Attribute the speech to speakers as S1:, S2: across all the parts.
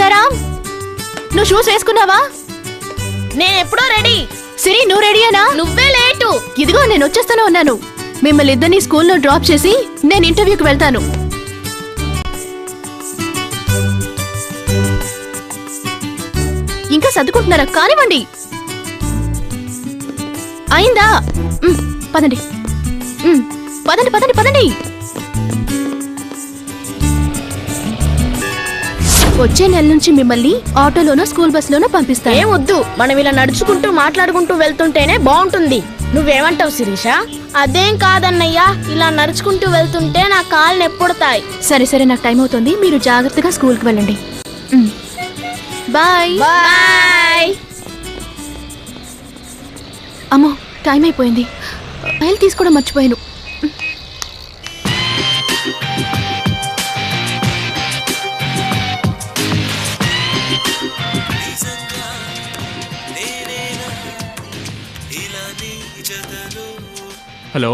S1: నువ్వు షూస్ వేసుకున్నావా?
S2: నేను ఎప్పుడో రెడీ
S1: సిరి నువ్వు రెడీయేనా
S2: నువ్వే లేటు.
S1: ఇదిగో నేను వచ్చేస్తాను ఉన్నాను. మిమ్మల్ని ఇద్దరిని స్కూల్లో డ్రాప్ చేసి నేను ఇంటర్వ్యూకి వెళ్తాను. ఇంకా సర్దుకుంటున్నారా? కానివ్వండి. అయిందా? ఉమ్, పదండి. ఉమ్, పదండి పదండి పదండి. వచ్చే నెల నుంచి మిమ్మల్ని ఆటోలోనో స్కూల్ బస్సులోనో పంపిస్తాను.
S2: ఏం వద్దు. మనం ఇలా నడుచుకుంటూ మాట్లాడుకుంటూ వెళ్తుంటేనే బాగుంటుంది. నువ్వేమంటావు శిరీష? అదేం కాదన్నయ్యా. ఇలా నడుచుకుంటూ వెళ్తుంటే నా కాళ్ళు నొప్పుడతాయి.
S1: సరే సరే నాకు టైం అవుతుంది. మీరు జాగ్రత్తగా స్కూల్కి వెళ్ళండి. బాయ్.
S2: బాయ్.
S1: అమ్మో టైం అయిపోయింది. ఫైల్ తీసుకోవడం మర్చిపోయాను.
S3: హలో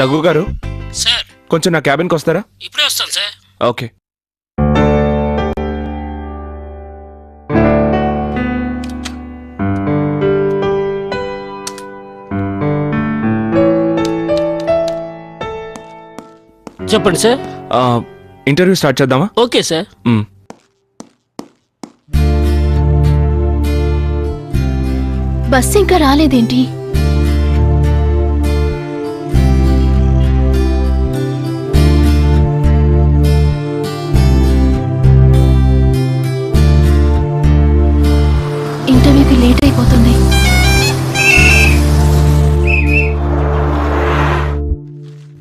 S4: రఘు గారు
S5: సార్.
S4: కొంచెం నా క్యాబిన్కి వస్తారా?
S5: ఇప్పుడే వస్తాను సార్.
S4: ఓకే.
S5: చెప్పండి సార్.
S4: ఇంటర్వ్యూ స్టార్ట్ చేద్దామా?
S5: Okay sir.
S4: మ్.
S1: బస్సు ఇంకా రాలేదేంటి?